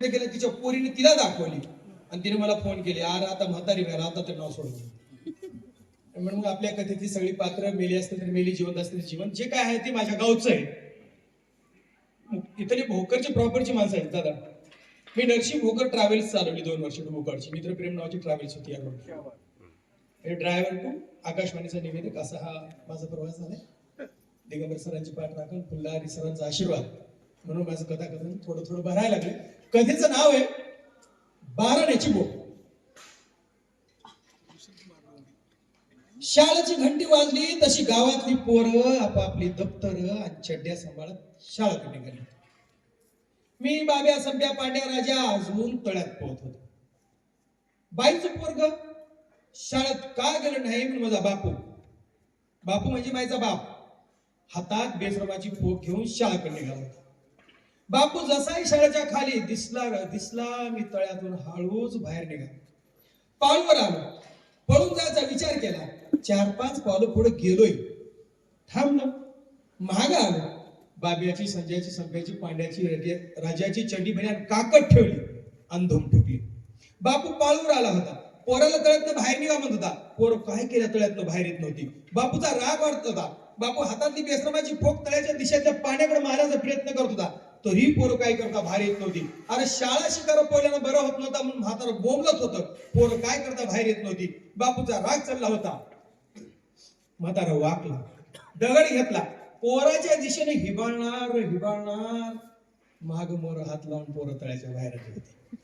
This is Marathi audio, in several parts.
केलं तिच्या पोरीने तिला दाखवली. आणि तिने मला फोन केले अरे आता म्हातारी व्हायला आता ते नाव सोडलं म्हणून मग आपल्या कथेतली सगळी पात्र मेली असतील तर मेली जिवंत असते जीवन जे काय आहे ते माझ्या गावचं आहे. इथली भोकरची प्रॉपरची माणसं आहेत दादा. मी नरसिंह भोकर ट्रॅव्हल्स चालवली दोन वर्ष भोकरची. मित्रप्रेम नावाची ट्रॅव्हल्स होती या ड्रायव्हर टू आकाशवाणीचा निवेदक असा हा माझा प्रवास झालाय दिगंबर सरांची पाठ राखून फुल्लारी सरांचा आशीर्वाद. म्हणून माझं कथा कथन थोडं थोडं भरायला लागले. कथेचं नाव आहे बाराण्याची बोट. शाळेची घंटी वाजली तशी गावातली पोरं आपापली दप्तर आणि चड्ड्या सांभाळत शाळेकडे निघाली. मी बाब्या संप्या पांड्या राजा अजून तळ्यात पोहत होतो. बाईचं पोरग शाळेत का गेलं नाही म्हणून माझा बापू बापू म्हणजे माझा बाप हातात बेसरमाची पोक घेऊन शाळेकडे निघाला होता. बापू जसा शाळेच्या खाली दिसला दिसला मी तळ्यातून हळूच बाहेर निघालो. पाऊलवर आलो. पळून जायचा विचार केला. चार पाच पावलं पुढे गेलोय. थांबलो. महाग आलो. बाब्याची संजयाची संभ्याची पांड्याची राजाची चंडी भण्यान काकत ठेवली अंधोम ठोकली बापू पाळूवर आला होता. पोराला तळ्यातनं बाहेर निघा म्हणत होता. पोर काय केल्या तळ्यातनं बाहेर येत नव्हती. बापूचा राग वाढत होता. बापू हातातली बेसरमाची फोक तळ्याच्या दिशेच्या पाण्याकडे मारायचा प्रयत्न करत होता. तरी पोरं काय करता? बाहेर येत नव्हती. अरे शाळा शिकार पहिल्यानं बरं होत नव्हता म्हणून म्हातारं बोंबलत होतं. पोरं काय करता? बाहेर येत नव्हती. बापूचा राग चालला होता. म्हातारा वाकला दगड घेतला. पोराच्या दिशेने हिबाळणार हिबाळणार. माग मोर हात लावून पोरं तळ्याच्या बाहेर आली होती.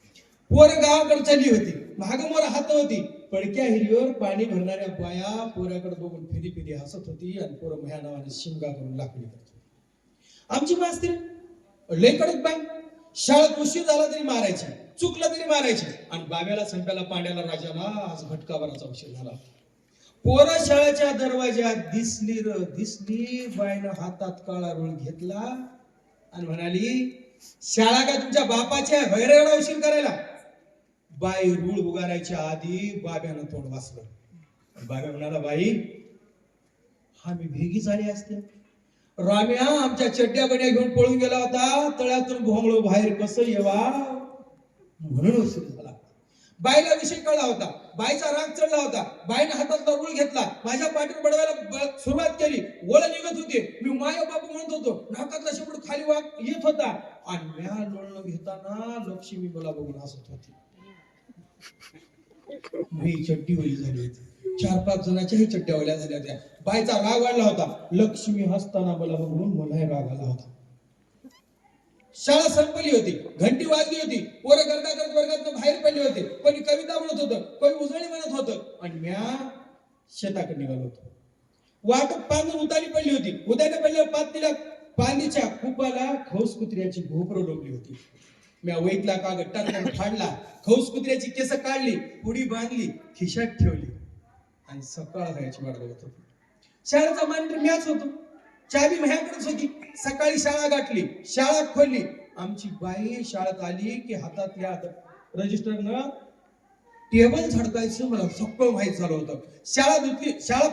पोरं गावाकडे चालली होती. माग मोर हात होती पडक्या हिरीवर पाणी भरणाऱ्या बाया पोराकडे बघून फिरी फिरी हसत होती आणि पोरं भया नावाने शिमगा करून लाकडी होती. आमची मास्तर लय कडक बाई. शाळेत उशीर झाला तरी मारायची चुकलं तरी मारायची. आणि बाब्याला संप्याला पाण्याला राजाला आज भटकाभराचा उशीर झाला. पोरं शाळेच्या दरवाज्यात दिसली र दिसली बाईनं हातात काळा रोळ घेतला आणि म्हणाली शाळा का तुमच्या बापाच्या हैरेडा उशीर करायला. बाई रूळ उगारायच्या आधी बाब्यानं तोंड वाचलं. बाब्या म्हणाला बाई हा मी भेगी झाली असते. राम्या आमच्या चड्ड्या बड्या घेऊन पळून गेला होता. तळ्यातून भोंगळो बाहेर कसं येवा? म्हणून उशीर झाला. बाईला विषय कळला होता. बाईचा राग चढला होता. बाईनं हातातला रूळ घेतला. माझ्या पाठीवर बडवायला सुरुवात केली. वळ निघत होते. मी माय बापू म्हणत होतो नाकातला शेपूट खाली वाक येत होता. आणि म्या लोळणं घेताना लक्ष्मी मला बघून हसत होती. मी चड्डी ओली झाली होती. चार पाच जणांच्याही चड्ड्या ओल्या झाल्या होत्या. बाईचा राग वाढला होता. लक्ष्मी हसताना मला बघून मलाही राग आला होता. शाळा संपली होती. घंटी वाजली होती. पोरं करता करत वर्गात बाहेर पडले होते. कोणी कविता म्हणत होतं कोणी उजळी म्हणत होतं. आणि म्या शेताकडे निघालो होतो. वाटत पान उतारी पडली होती. उद्याने पडल्या पातळीला पाणीच्या कुपाला खौस कुत्र्याची भोपर डोबली होती. म्या वैतला कागद टाकून फाडला खौस कुत्र्याची केस काढली पुडी बांधली खिशात ठेवली. आणि सकाळ व्हायची वाट बघत होती. शाळेचा मॉनिटर मॅच होतो. चावी माझ्याकडेच होती. सकाळी शाळा गाठली. शाळा खोलली. आमची बाई शाळेत आली की हातातल्या रजिस्टरनं टेबल झडकायचं मला सगळं माहीत झालं होतं. शाळा धुतली. शाळा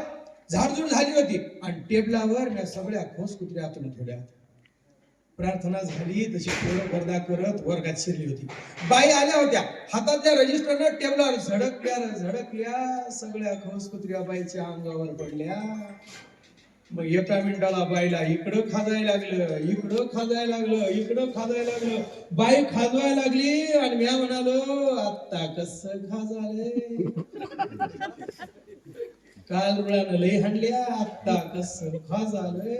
झाडझूड झाली होती. आणि टेबलावर मी सगळ्या खोस कुत्र्या आतून ठेवल्या. होत्या प्रार्थना झाली तशी पोरं गर्दा करत वर्गात शिरली होती. बाई आल्या होत्या. हातातल्या रजिस्टरनं टेबलावर झडकल्या झडकल्या सगळ्या खोसकुत्र्या बाईच्या अंगावर पडल्या. मग एका मिनिटाला बाईला इकडं खाजायला लागलं इकडं खाजायला लागलं इकडं खाजायला लागलं. बाई खाजवायला लागली आणि मी म्हणालो आता कस खाजाले काल रुळानं लय हाणल्या आत्ता कस खाजाले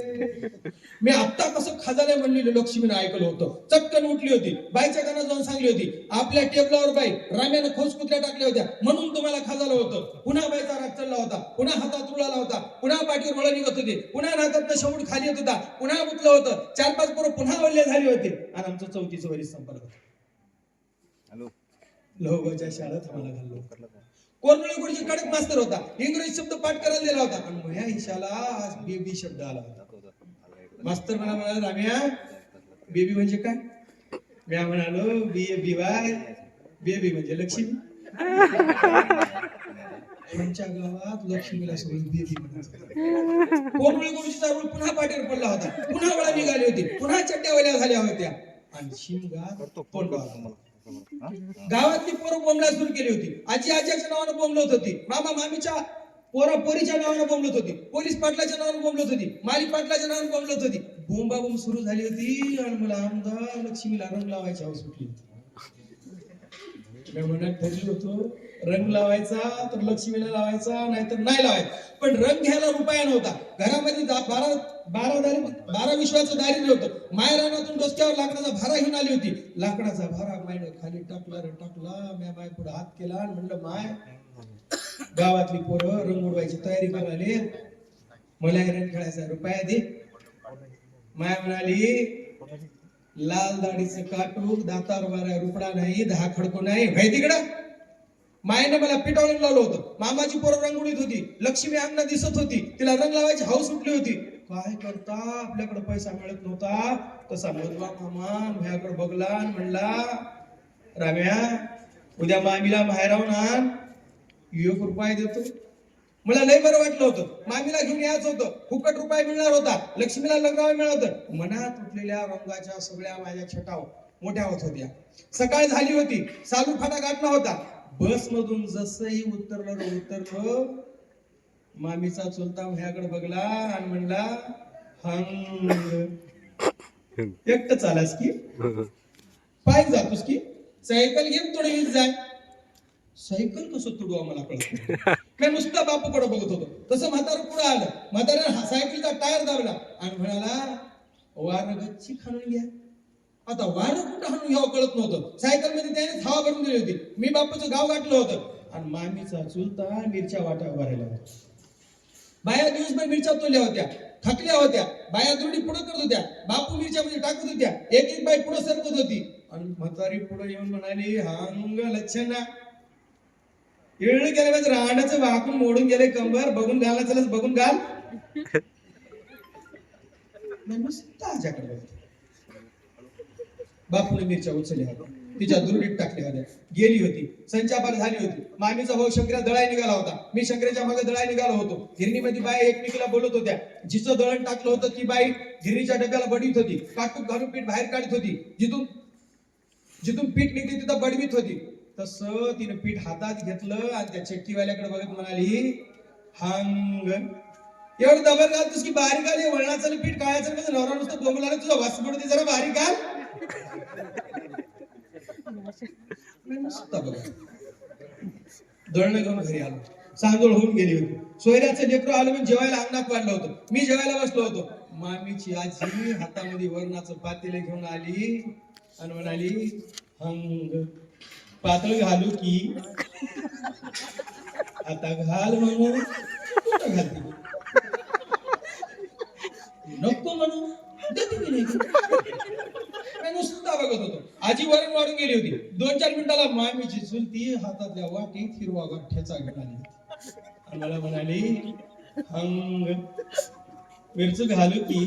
मी आत्ता कसं खाजाले म्हणलेलं लक्ष्मीनं ऐकलं होतं. चटकन उठली होती बाईच्या कानात जाऊन सांगली होती आपल्या टेबलावर बाई राम्यानं खोस कुत्र्या टाकल्या होत्या म्हणून तुम्हाला खाजालं होतं. पुन्हा बाईचा राग चढला होता पुन्हा हातात रुळाला होता पुन्हा पाठीवर मळ निघत होते पुन्हा नाकातनं शेवट खाली येत होता पुन्हा मुतलं होतं चार पाच पोरं पुन्हा वल्ले झाले होते आणि आमचं चौथीचं वरीस संपलं होतं. हॅलो. लोहगावच्या शाळेत आम्हाला घाललो कोरमळी गुरुजी कडक मास्तर होता. इंग्रजी शब्द पाठ करायला दिला होता. आणि मग ह्या हिशाला आज बेबी शब्द आला होता. मास्तर मला म्हणाला राम्या बेबी म्हणजे काय? मी म्हणालो बी ए बी वाय बेबी म्हणजे लक्ष्मी. आमच्या गावात लक्ष्मीला सोडून बेबी म्हणत कोरमळी गुरुजीचा रूळ पुन्हा पाठीवर पडला होता. पुन्हा वळा निघाली होती. पुन्हा चट्ट्या वल्या झाल्या होत्या. आणि शिमगा तोंड गावातली पोरं बोंबला सुरू केली होती. आजी आजीच्या नावानं बोंबलत होती. मामा मामीच्या पोरा पोरीच्या नावानं बोंबलत होती. पोलीस पाटलाच्या नावानं बोंबलत होती. माली पाटलाच्या नावानं बोंबलत होती. बोंबाबोंब सुरू झाली होती आणि मला आमदार लक्ष्मीला रंग लावायची आवाज सुटली होती. मी ठरलो होतो रंग लावायचा तर लक्ष्मीला लावायचा नाहीतर नाही लावायचा. पण रंग घ्यायला रुपया नव्हता. घरामध्ये बारा बारा दारी बारा विश्वाचं दारिद्र्य होतं मायरानातून रस्त्यावर लाकडाचा भारा घेऊन आली होती. लाकडाचा भारा मायने खाली टाकला रे टाकला. म्या माय पुढे हात केला आणि म्हणलं माय गावातली पोरं रंग उडवायची तयारी करायला. मला हिरण खेळायचा रुपया दे. माय म्हणाली लाल दाढीचं काटूक दातार वारा रुपडा नाही दहा खडको नाही. भाई तिकडं. मायने मला पिटाळून लावलं होतं. मामाची पोरं रंगोळीत होती. लक्ष्मी अंगणा दिसत होती. तिला रंग लावायची हाऊस उठली होती. काय करता? आपल्याकडे पैसा मिळत नव्हता. तसा मधवा मामा भयाकडे बघला म्हणला राम्या उद्या मामीला बाहेर आण. एक रुपये देतो. मला लय बरं वाटलं होतं. मामीला घेऊन यायचं होतं. फुकट रुपये मिळणार होता. लक्ष्मीला लग्नावर मिळत होतं मनात उठलेल्या रंगाच्या सगळ्या माझ्या छटाव मोठ्या होत होत्या. सकाळ झाली होती. सालू फाटा गाठला होता. बस मधून जसंही उतरलं उतरलं मामीचा चुलता ह्याकडे बघला आणि म्हणला हंग. एकटं चालास की? पाय जातोस की? सायकल घेऊन थोडी वीज जाय सायकल कसं तुडू आम्हाला कळत मी नुसता बापूकडे बघत होतो. तसं म्हातारं पुढे आलं. म्हाताऱ्या सायकलचा टायर दाबला आणि म्हणाला वार गच्ची खाणून घ्या. आता वार कुठं हाणून घ्यावं कळत नव्हतं. सायकलमध्ये त्याने हवा भरून दिली होती. मी बापूचं गाव गाठलं होतं. आणि मामीचा चुलता मिरच्या वाटा उभारायला होता. बाया दिवसभर मिरच्या तोडल्या होत्या थकल्या होत्या बाया दुरडी पुढे करत होत्या बापू मिरच्या मध्ये टाकत होत्या एक एक बाई पुढे सरकत होती. आणि म्हातारी पुढे येऊन म्हणाली हांग लच्छना इळलं गेलं म्हणजे रांडाचं वाकून मोडून गेले कंबर बघून घालना चलच बघून घाल. नुसतं. बापूने मिरच्या उचलल्या. होत्या तिच्या दुरडीत टाकल्या होत्या गेली होती. संचापार झाली होती. मामीचा भाऊ शंकरा दळाय निघाला होता. मी शंकराच्या मागे दळाय निघालो होतो. गिरणीमध्ये बाई एकमेकीला बोलत होत्या. जिचं दळण टाकलं होतं ती बाई गिरणीच्या डब्याला बडीत होती. काटूक घालून पीठ बाहेर काढत होती. जिथून जिथून पीठ निघते तिथं बडवीत होती. तसं तिने पीठ हातात घेतलं आणि त्या चक्कीवाल्याकडे बघत म्हणाली हांग. एवढं दबर घालतोस की बारीक आली वळणाचं पीठ काळाचं नवरा नुसतं बोंबला तुझा वास पडते जरा बारीक दळणं घेऊन घरी आलो. सांजोळ होऊन गेली होती. सोयऱ्याचं लेकरू आलो मी जेवायला अंगणात वाढलं होतं. मी जेवायला बसलो होतो. मामीची आजी हातामध्ये वरणाचं पातेले घेऊन आली आणि म्हणाली हंग पातळ घालू की? आता घाल म्हणून. घालते? नको म्हणू देते की नाही मी नुसता बघत होतो आजी वरण वाढून गेली होती. दोन चार मिनिटाला मामीची चुलती हातातल्या वाटीत हिरवा ठेचा घेऊन आली मला म्हणाली हंग मिरच घालू की?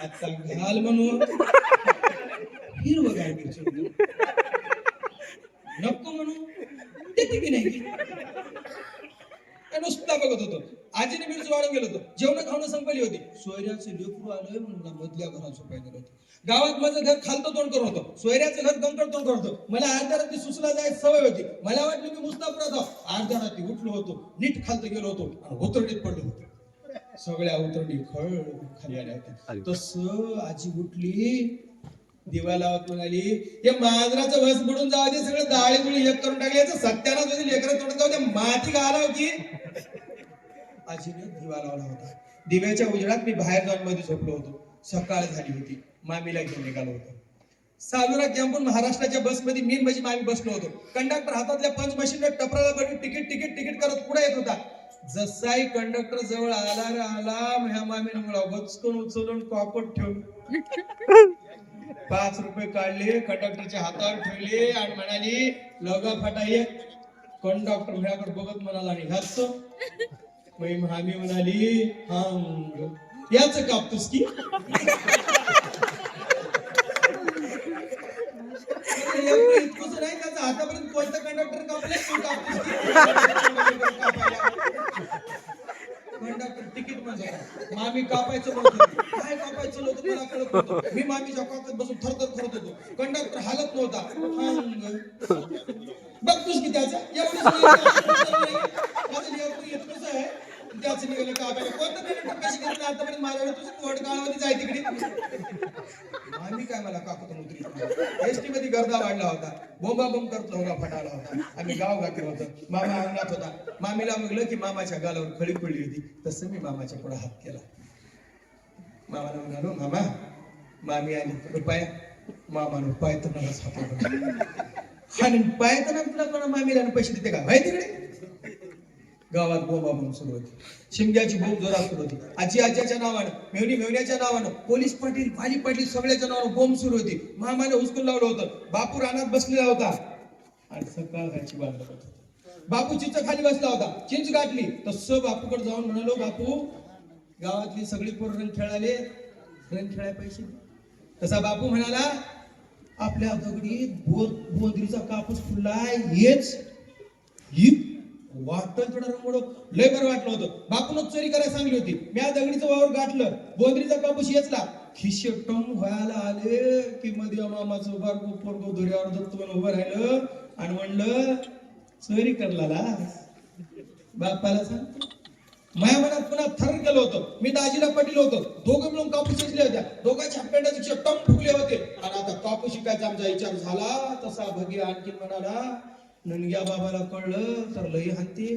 आता घाल म्हणून. हिरवं गाय मिरची नको म्हणून. देते की नाही मी नुसता बघत होतो आजीने मिरची वाढून गेलो होतो. जेवण खाणं संपली होती. सोयऱ्याचं लेकरू आलं म्हणून मधल्या घरात झोपायला गेलो होतो. गावात माझं घर खालतं तोंड करत होतं. सोयऱ्याचं घर गंकड तोंड करत होतं. मला अर्ध्या रात्री सुसला जायची सवय होती. मला वाटलं मी मुस्तापुरात आहो. अर्ध्या रात्री उठलो होतो. नीट खालतं गेलो होतो. आणि उतरडीत पडलो होतो. सगळ्या उतरडी खळ खाली आल्या होत्या. तसं आजी उठली. दिवा लावत म्हणाली हे मांजराचं वस बुडून जाऊ दे. सगळं दुळी एक करून टाकले. सत्याना होती. लेकरं तोडत जाऊ दे. माती घाला होती. आजीने दिवा लावला होता. दिव्याच्या उजेडात मी बाहेर जाऊन मध्ये झोपलो होतो. सकाळ झाली होती. मामीला घेऊन निघालो होतो. सालुरा कॅम्पून महाराष्ट्राच्या बसमध्ये मी म्हणजे मामी बसलो होतो. कंडक्टर हातातल्या पंच मशीनवर टपराला बघून तिकीट तिकीट तिकीट करत पुढे येत होता. जसाही कंडक्टर जवळ आला रे आला. ह्या मामीनं मला बचकून उचलून कॉपट ठेवून पाच रुपये काढले कंडक्टरच्या हातावर ठेवले आणि म्हणाली लगा फटाई कंडक्टर माझ्याकडे बघत म्हणाला आणि हसतो आम्ही म्हणाली हंग याच कापतोस की इतकंच नाही त्याचा आतापर्यंत कोणता कंडक्टर तू कापतोस की? कंडक्टर तिकीट म्हणजे मामी कापायचं काय कापायचं होतं मला कळत मी मामीच्या काकात बसून थरथर करत होतो कंडक्टर हालत नव्हता हंग. बघतोस की त्याचं एवढंच नाही. माझं लेकरू इतकंच आहे त्याचं निघालं का आपल्याला कोणतं कंडक्टर कशी घेतलं आतापर्यंत माझ्याकडे तुझं कोट काळामध्ये जाय तिकडे आम्ही काय मला काकूतून उतरी एसटी मध्ये गर्दा वाढला होता. बोंबा बोंब करतो होगा फटाला होता. आम्ही गाव गाठी होतो. मामा अंगणात होता. मामीला म्हटलं की मामाच्या गालावर खळी पडली होती. तसं मी मामाच्या पुढे हात केला. मामाला म्हणालो मामा मामी आणि रुपया. मामानं पाय तर हात आणि पाय तर तुला कोणा मामीला पैसे देते का? माहिती तिकडे? गावात बोंबा बोंब सुरू होती. शिमग्याची बोंब जोरात सुरू होती. आजी आज्याच्या नावानं मेवणी मेवण्याच्या नावानं पोलीस पाटील पाली पाटील सगळ्याच्या नावानं बोंब सुरू होती. मामाने हुसकून लावलं होतं. बापू रानात बसलेला होता. आणि सकाळ व्हायची वाट बघत बापू चिंच खाली बसला होता. चिंच गाठली. तसं बापूकडे जाऊन म्हणालो बापू गावातली सगळी पोर रंग खेळाले रंग खेळाय पैसे तसा बापू म्हणाला आपल्या दगडीत बोर बोंदरीचा कापूस फुललाय हेच ही वाटतं थोडं रंगोड लय बरं वाटलं होतं. बापूनच चोरी करायला सांगली होती. मी दगडीचं वावर गाठलं. बोंदरीचा कापूस येचला. खिशे टम व्हायला आले की मध्ये मामाचं उभा पोरगो धुऱ्यावर दत्तवन उभं राहिलं. आणि म्हणलं चोरी करला बापाला सांग. माझ्या मनात पुन्हा थर केलं होतं. मी दाजीला पडलेलो होतो. दोघं मिळून कापूस शिजले होत्या. दोघांच्या पेंडाचे टम फुगले होते. आणि आता कापूस शिकायचा आमचा विचार झाला. तसा भगी आणखी म्हणाला ननग्या बाबाला कळलं तर लई हानते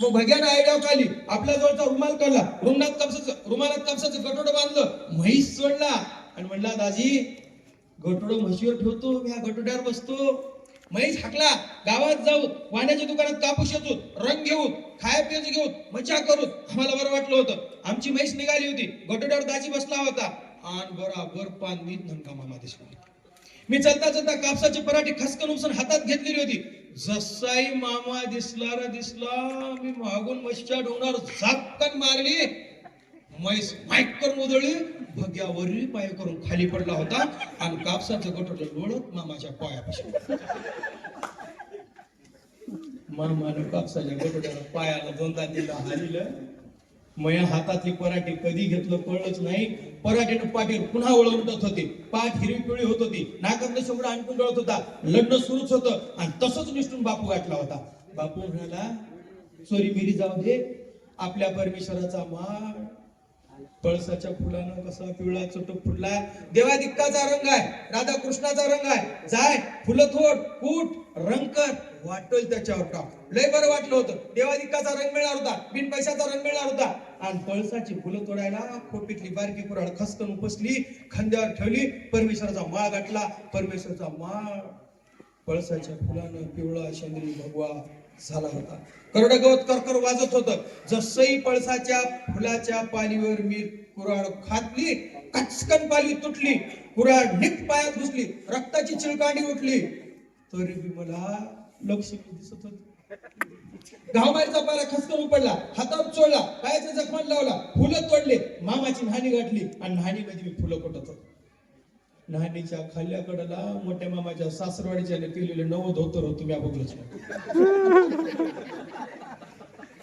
मग भग्या नायगाव काढली आपल्या जवळचा रुमाल काढला. रुमालात कापसाचं रुमालात कापसाचं गटोडं बांधलं. म्हैस सोडला. आणि म्हणला दाजी गटोड म्हशीवर ठेवतो मी ह्या गटोड्यावर बसतो. म्हैस हाकला. गावात जाऊ वाण्याच्या दुकानात कापूस येतो रंग घेऊ खाय पियाचं घेऊ मजा करू आम्हाला बरं वाटलं होतं. आमची म्हैस निघाली होती. गटोड्यावर दाजी बसला होता. आणि बराबर पान मी ननका मामा दिसला मी चलता चलता कापसाची पराठी खसकन उपसून हातात घेतलेली होती. जसाही मामा दिसला रा दिसला मी मागून म्हशीच्या डोंगरावर झापकन मारली. म्हैस माईक करून उधळली भग्यावरही पाय करून खाली पडला होता आणि कापसाचं गटोट लोळत मामाच्या पायापाशी. मामानं कापसाच्या गटोट्याला पायाला दोनदा दिला हालिलं मया हातातली पराठी कधी घेतलं कळलंच नाही. पराठे पाठीवर पुन्हा वळवत होते. पाठ हिरवी पिवळी होत होती. नाकातलं शेवडं आणखून गळत होता. लग्न सुरूच होतं आणि तसंच निष्ठून बापू गाठला होता. बापू म्हणाला चोरी मिरी जाऊ दे. आपल्या परमेश्वराचा माळ. पळसाच्या फुलानं कसा पिवळा चटक फुलला देवादिक्काचा रंग आहे. राधा कृष्णाचा रंग आहे. जाय फुलं थोड कूट रंग कर. वाटल त्याच्यावर टाक लय बरं वाटलं होतं. देवादिक्काचा रंग मिळणार होता. बिन पैशाचा रंग मिळणार होता. आणि पळसाची फुलं तोडायला खोपीतली बारकी पुराड खसकन उपसली खांद्यावर ठेवली परमेश्वराचा माळ गाठला. परमेश्वराचा माळ पळसाच्या फुलानं पिवळा चंद्री भगवा झाला होता. करड गवत करकर वाजत होत. जसही पळसाच्या फुलाच्या पालीवर मी कुराड खातली कचकन पाली तुटली कुराड निक पायात घुसली रक्ताची चिळकांडी उठली तरी मला लक्ष्मी दिसत होती. गावबाहेरचा पारा खसकन उपडला हातावर चोळला पायाचा जखमान लावला फुलं तोडले मामाची न्हाणी गाठली आणि न्हाणी न्हाणीमध्ये मी फुलं कोटत. न्हाणीच्या खाल्ल्या कडाला मोठ्या मामाच्या सासरवाडीच्या केलेले नवं धोतर होतो मी बघलोच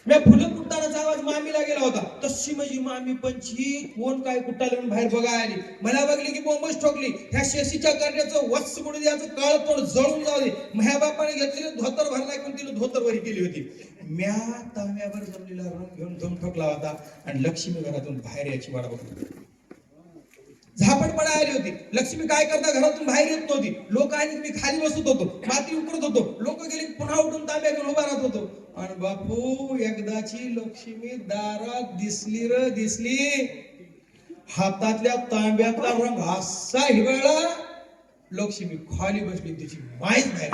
मी फुलं कुटतानाचा आवाज मामीला गेला होता. तशी माझी मामी पंची कोण काय कुटाले म्हणून बाहेर बघा आली. मला बघली की बोंबच ठोकली. ह्या शेशीच्या करण्याचं वत्स बुडू द्यायचं काळ तोड जळून जाऊ दे. माझ्या बापाने घेतलेली धोतर भरला कोण तिने धोतर वरी केली होती. म्या ताम्यावर जमलेला रंग घेऊन धुम ठोकला होता आणि लक्ष्मी घरातून बाहेर याची वाट बघत होती. आली होती. लक्ष्मी काय करता? घरातून बाहेर येत नव्हती. लोक आली मी खाली बसत होतो. माती उकरत होतो. लोक गेली पुन्हा उठून तांब्या घेऊन उभा राहत होतो. आणि बापू एकदाची लक्ष्मी दारात दिसली र दिसली. हातातल्या तांब्यातला रंग असा हिवाळा लक्ष्मी खाली बसली तिची माहीत नाही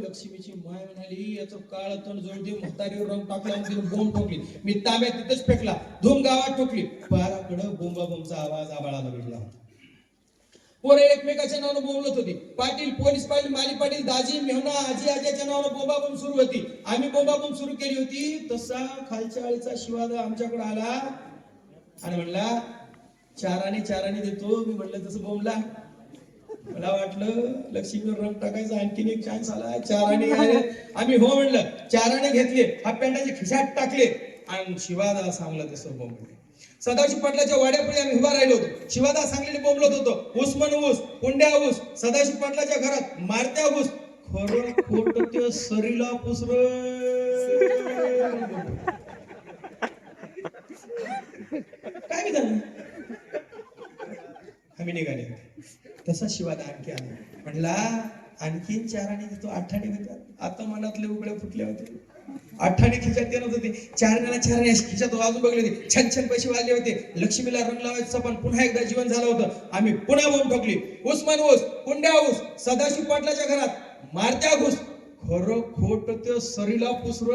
लक्ष्मीची माय म्हणाली याचं काळ तण जोड देऊन म्हातारीवर रंग टाकला आणि तिने बोंब ठोकली. मी तांब्यात तिथेच फेकला धूम गावात ठोकली. पाराकडं बोंबा बोंबचा आवाज आबाळाला भेटला. होता पोरं एकमेकाच्या नावानं बोलत होती. पाटील पोलीस पाटील माली पाटील दाजी मेहना आजी आजीच्या नावानं बोंबाबोंब सुरू होती. आम्ही बोंबाबोंब सुरू केली होती. तसा खालच्या आळीचा शिवाद आमच्याकडे आला. आणि म्हणला चाराने चाराने देतो. मी म्हणलं तसं बोंबला. मला वाटलं लक्ष्मीवर रंग टाकायचा. आणखीन एक चान्स आला. चाराने आम्ही हो म्हणलं. चाराने घेतले. हा पॅन्टाचे खिशात टाकले. आणि शिवादा सांगला तसं बोंबले. सदाशिव पाटलाच्या वाड्यापुढे आम्ही उभा राहिलो होतो. शिवादा सांगलीने बोंबलत होतो. ऊस म्हण ऊस पुंड्या ऊस सदाशिव पाटलाच्या घरात मारत्या ऊस. खरं खोट सरीला पुसर. काय मी झालं? आम्ही निघाले तसा शिवादा आणखी आला. म्हणला आणखीन चार आणि तो आठाने होता आता मनातले उघड्या फुटले होते. अठ्ठाणी खिशात देणं होते. चार जण चार खिशात वाजून बघले होते. छान छान पैसे वाजले होते. लक्ष्मीला रंग लावायचं पण पुन्हा एकदा जीवन झालं होतं. आम्ही पुन्हा बोंब ठोकली. उस्मान ऊस पुंड्या ऊस सदाशिव पाटलाच्या घरात. मारत्या घुस. खरं खोट ते सरीला पुसर.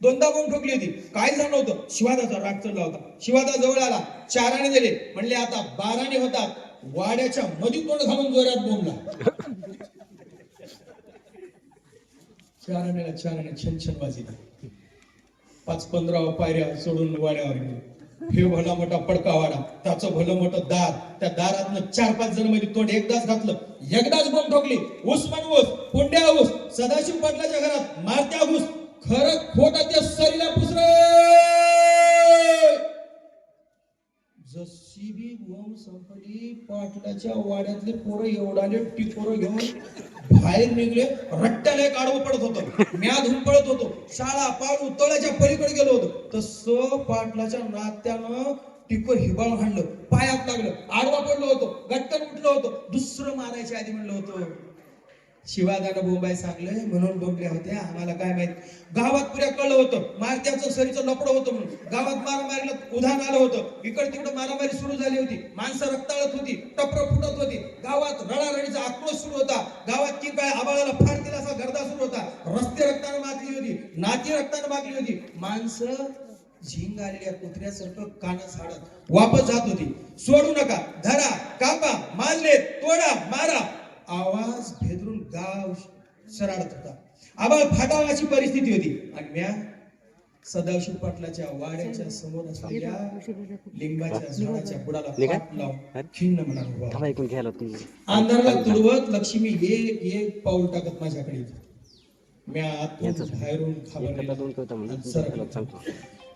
दोनदा बोंब ठोकली होती. काय झालं होतं शिवादाचा राग चढला होता. शिवादा जवळ आला. चाराने दिले. म्हणले आता बाराने होतात. वाड्याच्या मधी तोंड घालून जोरात बोंबला. चारानेला चाराने छन छन वाजली पाच पंधरा पायऱ्या सोडून वाड्यावर गेले. हे भला मोठा पडका वाडा. त्याचं भलं मोठं दार. त्या दारातनं चार पाच जणमध्ये तोंड एकदाच घातलं. एकदाच बोंब ठोकली. ऊस मन ऊस पुंड्या ऊस सदाशिव पाटलाच्या घरात मारत्या ऊस. खरं खोट त्या सरीला पुसर! जशी बी बोंब संपली पाटलाच्या वाड्यातले पोरं एवढाले टिपोरं घेऊन बाहेर निघले रट्ट्याला एक आडवं पडत होतं. म्या धुन पळत होतो. शाळा पाळू तळ्याच्या पलीकडे गेलो होतो. तसं पाटलाच्या नात्यानं टिकोर हिबाळ हाणलं. पायात लागलं. आडवा पडलो होतो. गट्टन उठलो होतो. दुसरं मारायच्या आधी म्हणलं होतं शिवादानं बोंबाय सांगलंय म्हणून बोंबल्या होत्या. आम्हाला काय माहीत? गावात पुऱ्या कळलं होतं. मारत्याचं सरीचं लपडं होतं म्हणून. गावात मारामारीला उधाण आलं होतं. इकडे तिकडे मारामारी सुरू झाली होती. माणसं रक्ताळत होती टपर फुटत होती. गावात रडारडीचा आक्रोश सुरू होता. गावात की काय आबाळाला फार दिला असा गर्दा सुरू होता. रस्ते रक्तानं मागली होती नाती रक्तानं मागली होती. माणसं झिंग आलेल्या कुत्र्यासारखं काना झाडत वापस जात होती. सोडू नका. धरा कापा मारले तोडा मारा आवाज भेदरून गाव सराडत होता आबाळ फाटावाची परिस्थिती होती. आणि म्या सदाशिव पाटलाच्या वाड्याच्या समोर असलेल्या लिंबाच्या झाडाच्या बुडाला लावून खिन्न म्हणा अंधाराला तुडवत लक्ष्मी एक एक पाऊल टाकत माझ्याकडे. म्या आतून बाहेरून सरकलो.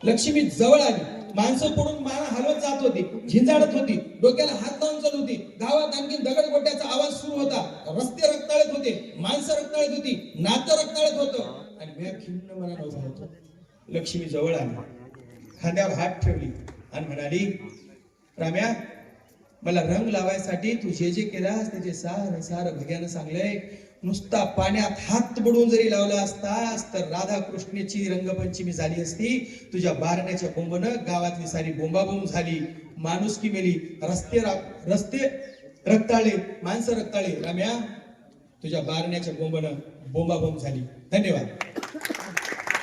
लक्ष्मी जवळ आली. माणसं पडून माना हलवत जात होती. झिंजाडत होती. डोक्याला हात लावून चालत होती. गावात आणखी दगड गोट्याचा आवाज सुरू होता. रस्ते रक्ताळत होते. माणसं रक्ताळत होती. नातं रक्ताळत होतं. आणि मी खिन्न मनानं उभा होतो. लक्ष्मी जवळ आली. खांद्यावर हात ठेवली. आणि म्हणाली राम्या मला रंग लावायसाठी तू जे जे केलास त्याचे सार सार भग्यानं सांगलंय. नुसता पाण्यात हात बुडून जरी लावला असतास तर राधा कृष्णेची रंगपंचमी झाली असती. तुझ्या बारण्याच्या बोंबनं गावातली सारी बोंबाबोंब झाली. माणुसकी मेली. रस्ते रा- रस्ते रक्ताळे माणसं रक्ताळे. रम्या तुझ्या बारण्याच्या बोंबनं बोंबाबोंब झाली. धन्यवाद.